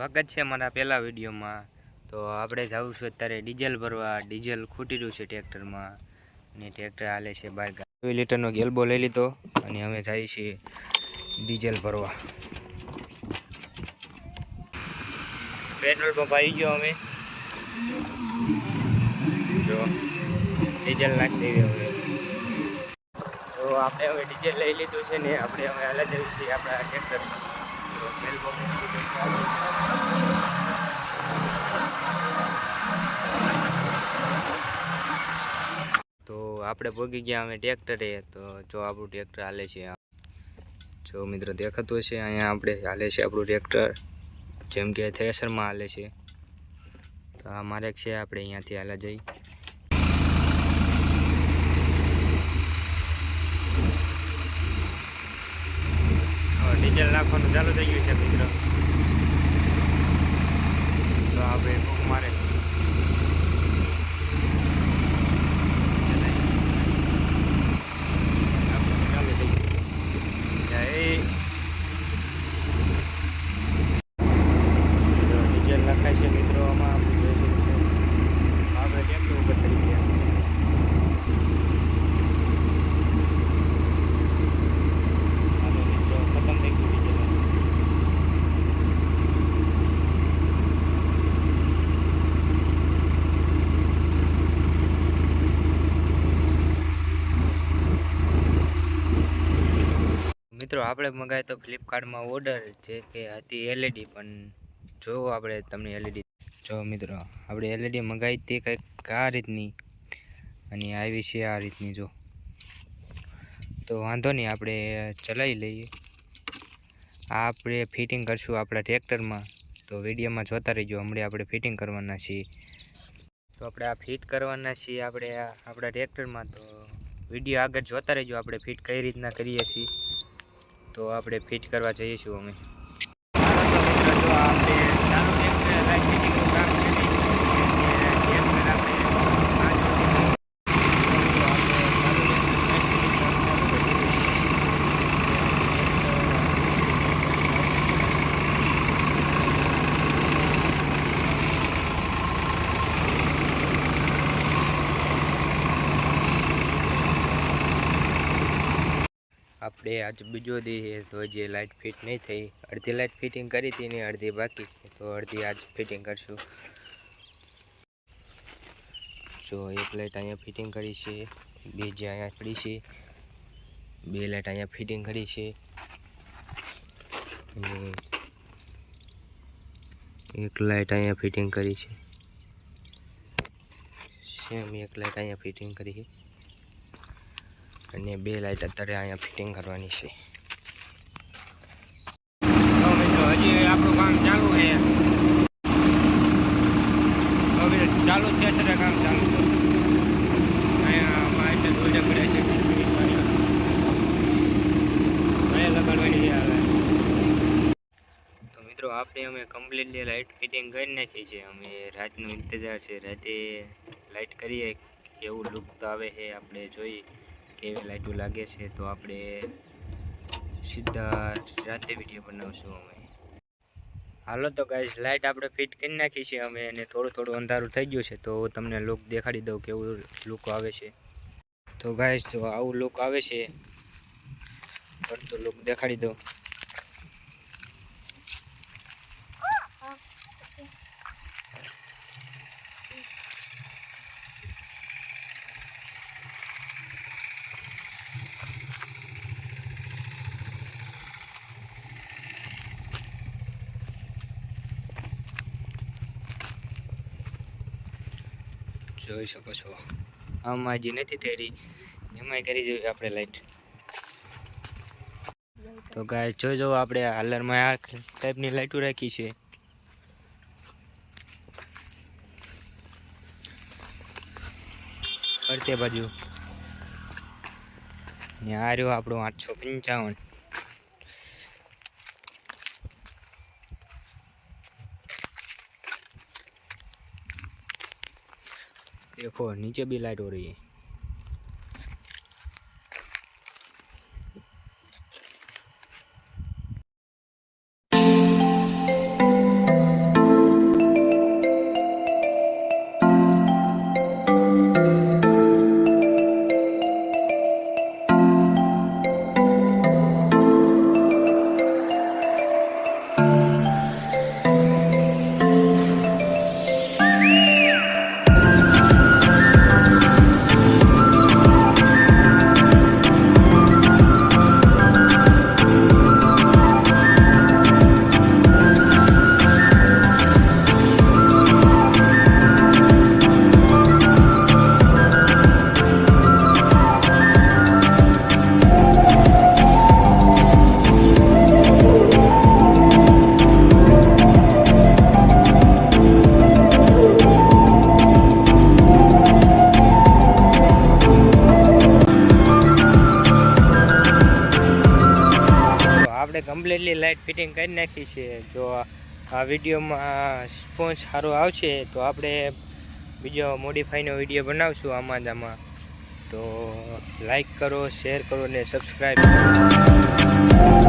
સ્વાગત છે મારા પહેલા વિડીયોમાં. તો આપણે જવું છું અત્યારે ડીઝલ ભરવા. ડીઝલ ખૂટી રહ્યું છે ટ્રેક્ટરમાં. અને ટ્રેક્ટર હાલે છે બાર બે લીટરનો ગેલબો લઈ લીધો અને અમે જઈએ છીએ ડીઝલ ભરવા. પેટ્રોલ પંપ આવી ગયો અમે. જો, ડીઝલ નાખી દેવી હવે. તો આપણે હવે ડીઝલ લઈ લીધું છે ને આપણે હવે હાલે જઈએ છીએ આપણા ટ્રેક્ટરમાં. આપણે ભોગી ગયા, અમે ટ્રેક્ટરે. તો જો આપણું ટ્રેક્ટર હાલે છે જો મિત્રો દેખાતું હશે, અહીંયા આપણે હાલે છે આપણું ટ્રેક્ટર. જેમ કે થ્રેસરમાં હાલે છે. તો આ મારે છે, આપણે અહીંયાથી હાલે જઈ. ડીઝલ નાખવાનું ચાલુ થઈ ગયું છે મિત્રો. તો આપણે ભૂખ મારે છે ચાલુ થઈ ગયું જય ડીઝલ નખાય છે મિત્રો આમાં આપણે જોઈ શકીએ છીએ. આપણે ટ્રેક્ટર ઉપર થઈ ગયા હાલો મિત્રો ખતમ થઈ ગયું ડીઝલ મિત્રો, આપણે મંગાવી તો ફ્લિપકાર્ટમાં ઓર્ડર જે કે હતી એલઈડી પણ જો આપણે તમને એલઈડી જો મિત્રો, આપણે એલઈડી મંગાવી તે કંઈક આ રીતની અને આવી છે આ રીતની જો. તો વાંધો નહીં, આપણે ચલાવી લઈએ. આ આપણે ફિટિંગ કરશું આપણા ટ્રેક્ટરમાં તો વિડીયોમાં જોતા રહીજો, હમણાં આપણે ફિટિંગ કરવાના છીએ. તો આપણે આ ફિટ કરવાના છીએ આપણે આપણા ટ્રેક્ટરમાં તો વીડિયો આગળ જોતા રહેજો, આપણે ફિટ કઈ રીતના કરીએ છીએ. તો આપણે ફિટ કરવા છીએ અમે. આપણે આજ બીજો દી તો જે લાઇટ ફિટ નહીં થઈ. અડધી લાઇટ ફિટિંગ કરી હતી ને અડધી બાકી છે, તો અડધી આજ ફિટિંગ કરશું. જો એક લાઇટ અહીંયા ફિટિંગ કરી છે, બે અહીંયા પડી છે, બે લાઇટ અહીંયા ફિટિંગ કરી છે. અને એક લાઇટ અહીંયા ફિટિંગ કરી છે. સેમ એક લાઇટ અહીંયા ફિટિંગ કરી છે. અને બે લાઇટ અત્યારે અહીંયા ફિટિંગ કરવાની છે. હજી આપણું કામ ચાલુ છે. હવે ચાલુ છે અત્યારે કામ ચાલુ. અહીંયા માઇટ દોડે પડ્યા છે લગાડવાની છે હવે. મિત્રો, આપણે અમે કમ્પ્લીટલી લાઇટ ફિટિંગ કરી નાખી છે. અમે રાતનો ઇંતજાર છે. રાતે લાઇટ કરીએ, કેવું લુક આવે છે, આપણે જોઈએ. કેવી લાઇટો લાગે છે, તો આપણે સીધા રાતે વીડિયો બનાવશું અમે. હાલો તો ગાઈસ લાઇટ આપણે ફિટ કરી નાખી છે અમે અને થોડું થોડું અંધારું થઈ ગયું છે, તો તમને લુક દેખાડી દઉં કેવું લુક આવે છે. તો ગાઈસ જો આવું લુક આવે છે, ફરતું લુક દેખાડી દઉં. જોઈ શકો છો. આમાં જે નથી થઈ રહી એમાંય કરી જોઈએ આપણે લાઈટ તો ગાય જવું આપણે હાલરમાં આ ટાઈપની લાઈટો રાખી છે. ફરતે બાજુ. ને આ રહ્યો આપણો આઠસો પંચાવન. देखो नीचे भी लाइट हो रही है સેટિંગ કરી નાખી છે. જો આ- વિડીયોમાં રિસ્પોન્સ સારો આવશે તો આપણે બીજો મોડિફાઈનો વીડિયો બનાવશું આમાં જ આમાં તો લાઈક કરો શેર કરો ને સબસ્ક્રાઈબ કરો.